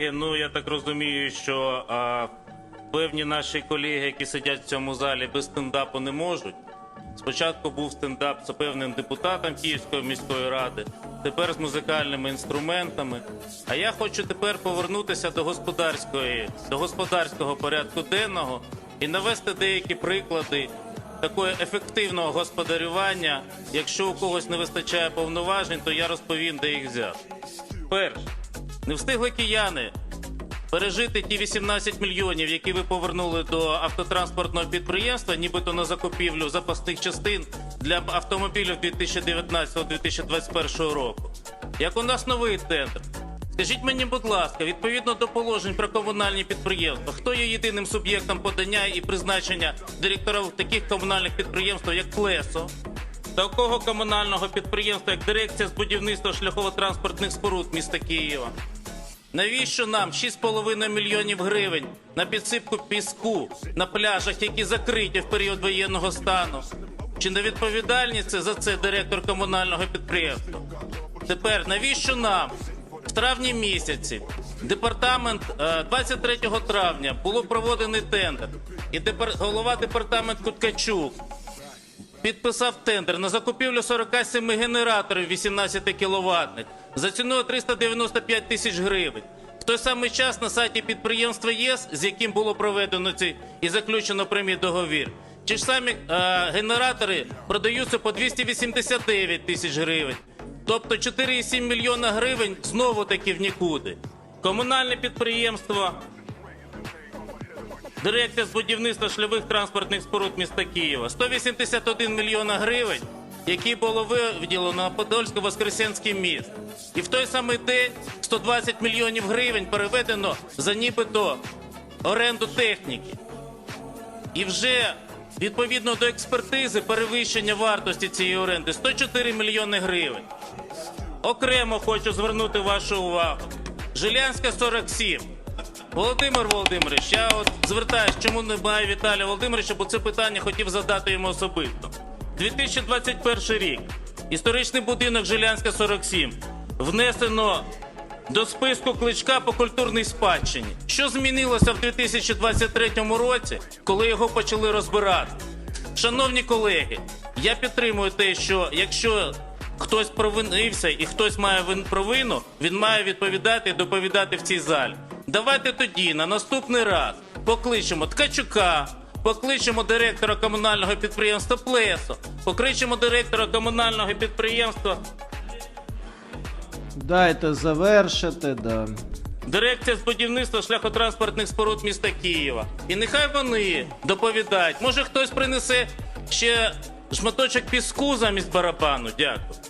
Ну я так розумію, що а, певні наші колеги, які сидять в цьому залі, без стендапу не можуть. Спочатку був стендап з певним депутатом Київської міської ради, тепер з музикальними інструментами. А я хочу тепер повернутися до господарської, до господарського порядку денного і навести деякі приклади такого ефективного господарювання. Якщо у когось не вистачає повноважень, то я розповім, де їх взяти. Перше, не встигли кияни пережити ті 18 мільйонів, які ви повернули до автотранспортного підприємства, нібито на закупівлю запасних частин для автомобілів 2019-2021 року. Як у нас новий тендер. Скажіть мені, будь ласка, відповідно до положень про комунальні підприємства, хто є єдиним суб'єктом подання і призначення директорів таких комунальних підприємств, як Плесо, такого комунального підприємства, як дирекція з будівництва шляхово-транспортних споруд міста Києва? Навіщо нам 6,5 мільйонів гривень на підсипку піску на пляжах, які закриті в період воєнного стану? Чи не відповідальність за це директор комунального підприємства? Тепер навіщо нам в травні місяці департамент е, 23 травня було проведений тендер, і голова департаменту Ткачук підписав тендер на закупівлю 47 генераторів 18 кіловатних за ціною 395 тисяч гривень. В той самий час на сайті підприємства ЄС, з яким було проведено цей і заключено прямий договір, ті ж самі е, генератори продаються по 289 тисяч гривень. Тобто 4,7 мільйона гривень знову таки в нікуди. Комунальне підприємство Дирекція з будівництва шльових транспортних споруд міста Києва 181 мільйона гривень, які було виділено на Подольсько-Воскресенський міст. І в той самий день 120 мільйонів гривень переведено за нібито оренду техніки. І вже відповідно до експертизи перевищення вартості цієї оренди 104 мільйони гривень. Окремо хочу звернути вашу увагу. Жилянська 47. Володимир Володимирович, я от звертаюсь, чому немає Віталія Володимировича, бо це питання хотів задати йому особисто. 2021 рік. Історичний будинок Жилянська 47 внесено до списку кличка по культурній спадщині. Що змінилося в 2023 році, коли його почали розбирати? Шановні колеги, я підтримую те, що якщо хтось провинився і хтось має провину, він має відповідати і доповідати в цій залі. Давайте тоді на наступний раз покличемо Ткачука, покличемо директора комунального підприємства Плесо, покличемо директора комунального підприємства Дайте завершити, да. Дирекція з будівництва шляхотранспортних споруд міста Києва. І нехай вони доповідають. Може хтось принесе ще шматочок піску замість барабану. Дякую.